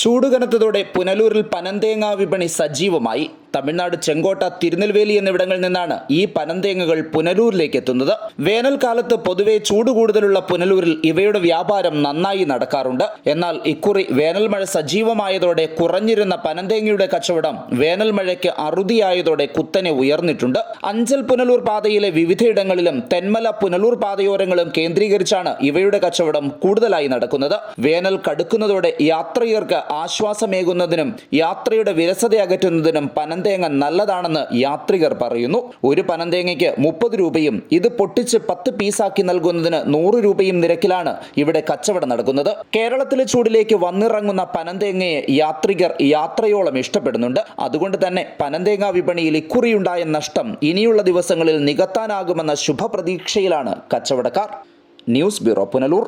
ചൂടുകനത്തതോടെ പുനലൂരിൽ പനന്തേങ്ങ വിപണി സജീവമായി. തമിഴ്നാട് ചെങ്കോട്ട തിരുനെൽവേലി എന്നിവിടങ്ങളിൽ നിന്നാണ് ഈ പനന്തേങ്ങകൾ പുനലൂരിലേക്ക് എത്തുന്നത്. വേനൽക്കാലത്ത് പൊതുവെ ചൂട് കൂടുതലുള്ള പുനലൂരിൽ ഇവയുടെ വ്യാപാരം നന്നായി നടക്കാറുണ്ട്. എന്നാൽ ഇക്കുറി വേനൽ മഴ സജീവമായതോടെ കുറഞ്ഞിരുന്ന പനന്തേങ്ങയുടെ കച്ചവടം വേനൽ മഴയ്ക്ക് അറുതിയായതോടെ കുത്തനെ ഉയർന്നിട്ടുണ്ട്. അഞ്ചൽ പുനലൂർ പാതയിലെ വിവിധയിടങ്ങളിലും തെന്മല പുനലൂർ പാതയോരങ്ങളും കേന്ദ്രീകരിച്ചാണ് ഇവയുടെ കച്ചവടം കൂടുതലായി നടക്കുന്നത്. വേനൽ കടുക്കുന്നതോടെ യാത്രികർക്ക് ആശ്വാസമേകുന്നതിനും യാത്രയുടെ വിരസത അകറ്റുന്നതിനും പനന്തേങ്ങ നല്ലതാണെന്ന് യാത്രികർ പറയുന്നു. ഒരു പനന്തേങ്ങയ്ക്ക് മുപ്പത് രൂപയും ഇത് പൊട്ടിച്ച് പത്ത് പീസാക്കി നൽകുന്നതിന് നൂറ് രൂപയും നിരക്കിലാണ് ഇവിടെ കച്ചവടം നടക്കുന്നത്. കേരളത്തിലെ ചൂടിലേക്ക് വന്നിറങ്ങുന്ന പനന്തേങ്ങയെ യാത്രികർ യാത്രയോളം ഇഷ്ടപ്പെടുന്നുണ്ട്. അതുകൊണ്ട് തന്നെ പനന്തേങ്ങ വിപണിയിൽ ഇക്കുറിയുണ്ടായ നഷ്ടം ഇനിയുള്ള ദിവസങ്ങളിൽ നികത്താനാകുമെന്ന ശുഭപ്രതീക്ഷയിലാണ് കച്ചവടക്കാർ. News bureau Punalur.